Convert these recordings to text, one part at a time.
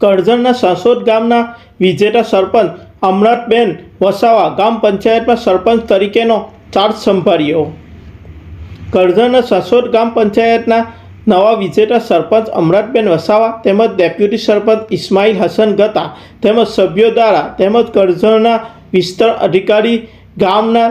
કરજણના સાસોદ ગામના વિજેતા સરપંચ અમરતબેન વસાવા ગામ પંચાયતમાં સરપંચ તરીકેનો ચાર્જ સંભાળ્યો. કરજણના સાસોદ ગામ પંચાયતના નવા વિજેતા સરપંચ અમરતબેન વસાવા તેમજ ડેપ્યુટી સરપંચ ઇસ્માઇલ હસન ગતા તેમજ સભ્યો દ્વારા તેમજ કરજણના વિસ્તાર અધિકારી ગામના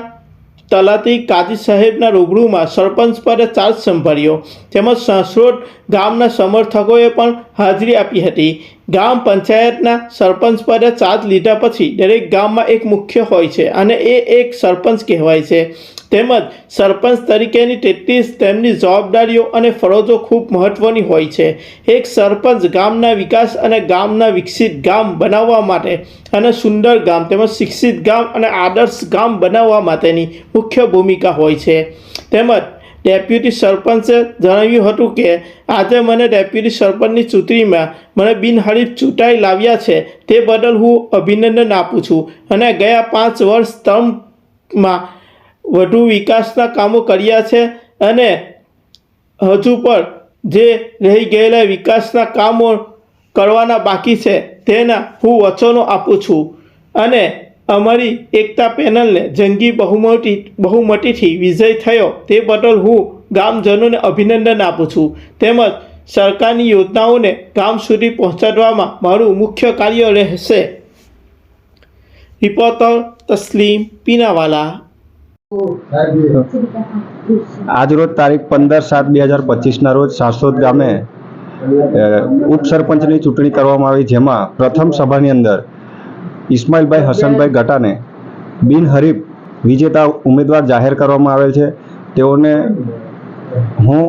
તલાટી કાજી સાહેબના રૂબરૂમાં સરપંચ પદે ચાર્જ સંભાળ્યો. તેમજ સાસરોડ ગામના સમર્થકોએ પણ હાજરી આપી હતી. ગામ પંચાયતના સરપંચ પર ચાર્જ લીધા પછી દરેક ગામમાં એક મુખ્ય હોય છે અને એ એક સરપંચ કહેવાય છે. તેમજ સરપંચ તરીકેની તેત્રીસ તેમની જવાબદારીઓ અને ફરજો ખૂબ મહત્ત્વની હોય છે. એક સરપંચ ગામના વિકાસ અને ગામના વિકસિત ગામ બનાવવા માટે અને સુંદર ગામ તેમજ શિક્ષિત ગામ અને આદર્શ ગામ બનાવવા માટેની મુખ્ય ભૂમિકા હોય છે. તેમજ ડેપ્યુટી સરપંચે જણાવ્યું હતું કે, આજે મને ડેપ્યુટી સરપંચની ચૂંટણીમાં મને બિનહરીફ ચૂંટાઈ લાવ્યા છે. તે બદલ હું અભિનંદન આપું છું. અને ગયા પાંચ વર્ષ ટર્મમાં વધુ વિકાસના કામો કર્યા છે અને હજુ પણ જે રહી ગયેલા વિકાસના કામો કરવાના બાકી છે તેના હું વચનો આપું છું. અને અમારી એકતા પેનલને જંગી બહુમતી, બહુમતીથી વિજય થયો તે બદલ હું ગામજનોને અભિનંદન આપું છું. તેમજ સરકારની યોજનાઓને ગામ સુધી પહોંચાડવામાં મારું મુખ્ય કાર્ય રહેશે. રિપોર્ટર તસ્લીમ પીનાવાલા આજરોજ તારીખ પંદર સાત બે હજાર પચીસના રોજ સાસોદ ગામે ઉપસરપંચની ચૂંટણી કરવામાં આવી, જેમાં પ્રથમ સભાની અંદર ઇસ્માઇલભાઈ હસનભાઈ ગટાને બિનહરીફ વિજેતા ઉમેદવાર જાહેર કરવામાં આવેલ છે. તેઓને હું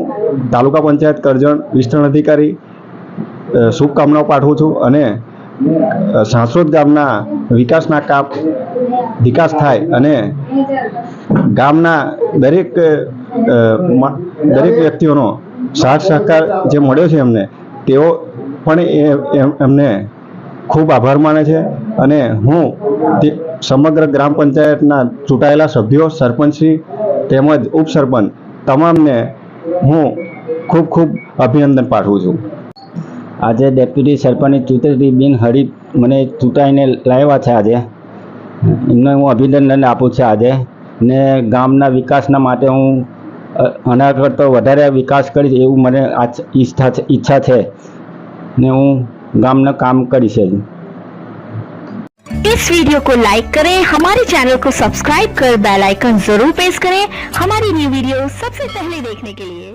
તાલુકા પંચાયત કરજણ વિસ્તરણ અધિકારી શુભકામનાઓ પાઠવું છું અને સાસોદ ગામના વિકાસના કામ, વિકાસ થાય અને ગામના દરેક દરેક વ્યક્તિઓનો સાથ સહકાર જે મળ્યો છે એમને, તેઓ પણ એમ- એમને ખૂબ આભાર માને છે. અને હું તે સમગ્ર ગ્રામ પંચાયતના ચૂંટાયેલા સભ્યો સરપંચશ્રી તેમજ ઉપસરપંચ તમામને હું ખૂબ ખૂબ અભિનંદન પાઠવું છું. આજે ડેપ્યુટી સરપંચની ચૂંટણી બિન હરીફ મને ચૂંટાઈને લાવ્યા છે આજે. એમને હું અભિનંદન આપું છું આજે. ને ગામના વિકાસના માટે હું અ, આના કરતો વધારે વિકાસ કરીશ એવું મને આચ- ઈચ્છા છે ઈચ્છા છે ને હું ગામનું કામ કરીશ જ इस वीडियो को लाइक करें हमारे चैनल को सब्सक्राइब कर बेल आइकन जरूर प्रेस करें हमारी न्यू वीडियो सबसे पहले देखने के लिए